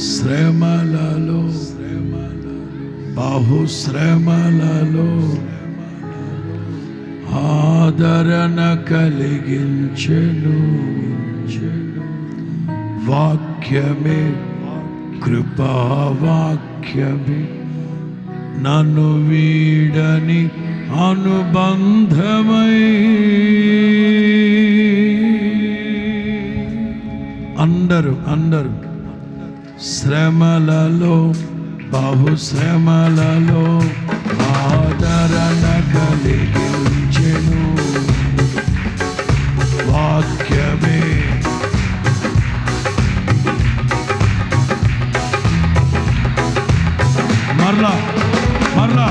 శ్రమలలో బహుశ్రమలలో ఆదరణ కలిగించను. వాక్యమే కృపావాక్యమే. నన్ను వీడని అనుబంధమై అందరు అందరూ శ్రమలలో బహు శ్రమలలో ఆదరణ కలిగించెను వాక్యమే మరలా మరలా.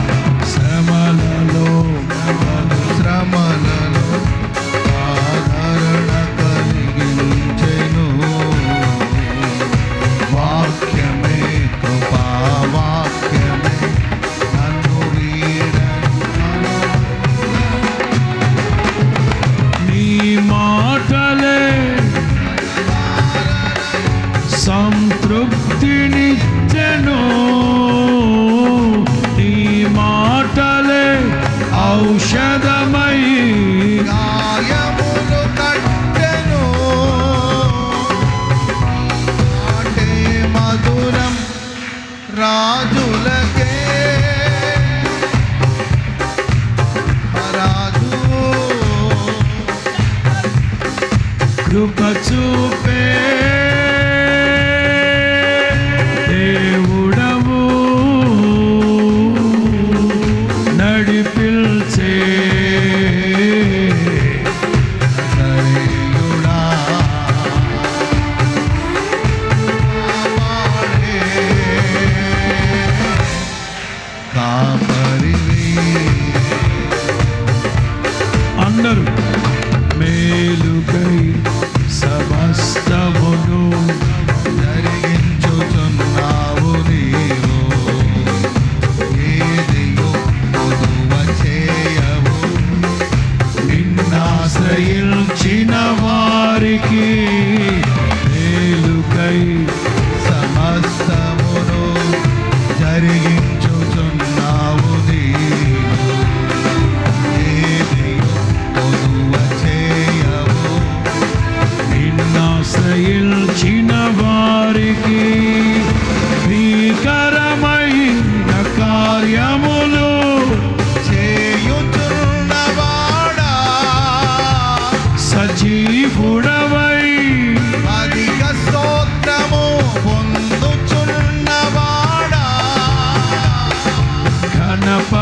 ఔషధమై గాయములు కట్టెను. ఆటే మధురం రాజులకే. రాజు కృప చూపే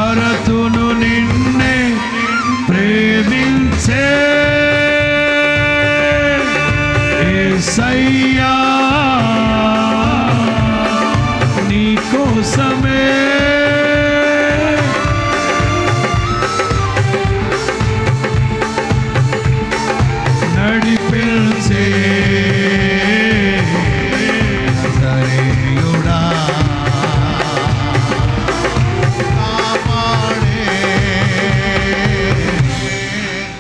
భారతును నిన్నే ప్రేమి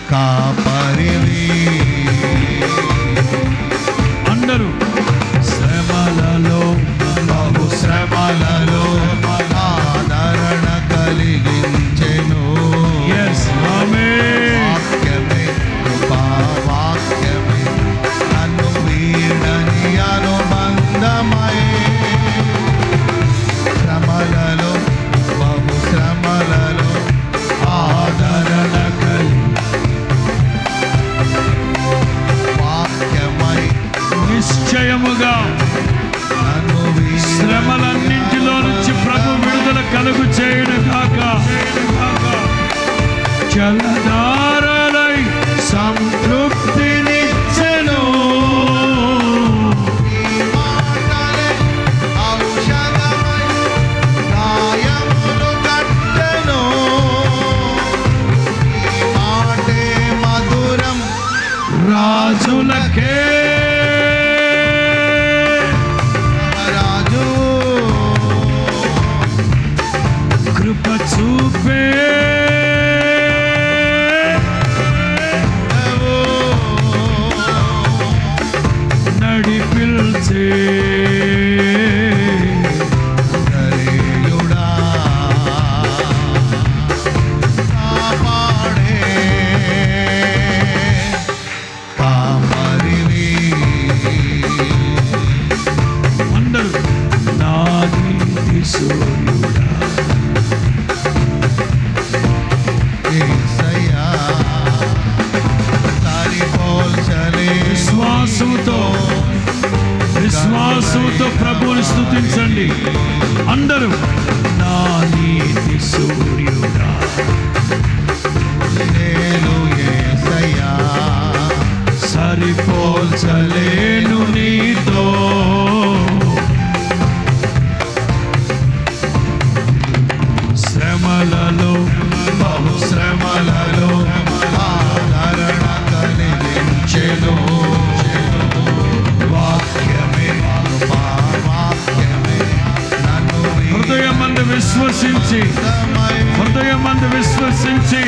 Caparelli. No. ఆరాధించండి అందరూ నా నీతి సూర్యుడా. నేను ఏసయ్యా. సరిపోల్చలే విశ్వసించి. హృదయం అందు విశ్వసించి.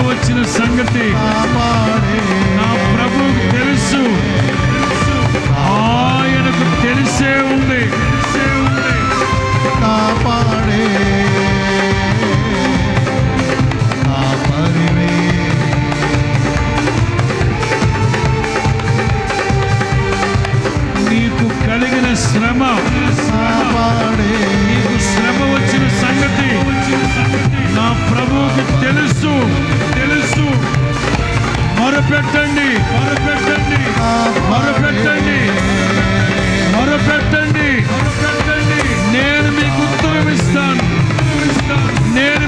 వచ్చిన సంగతి నా ప్రభువుకు తెలుసు. ఆయనకు తెలిసే ఉంది. తెలిసే ఉంది కాపాడే. మొరపెట్టండి మొరపెట్టండి మొరపెట్టండి మొరపెట్టండి నేను మీకు ఉత్తరం ఇస్తాను. నేను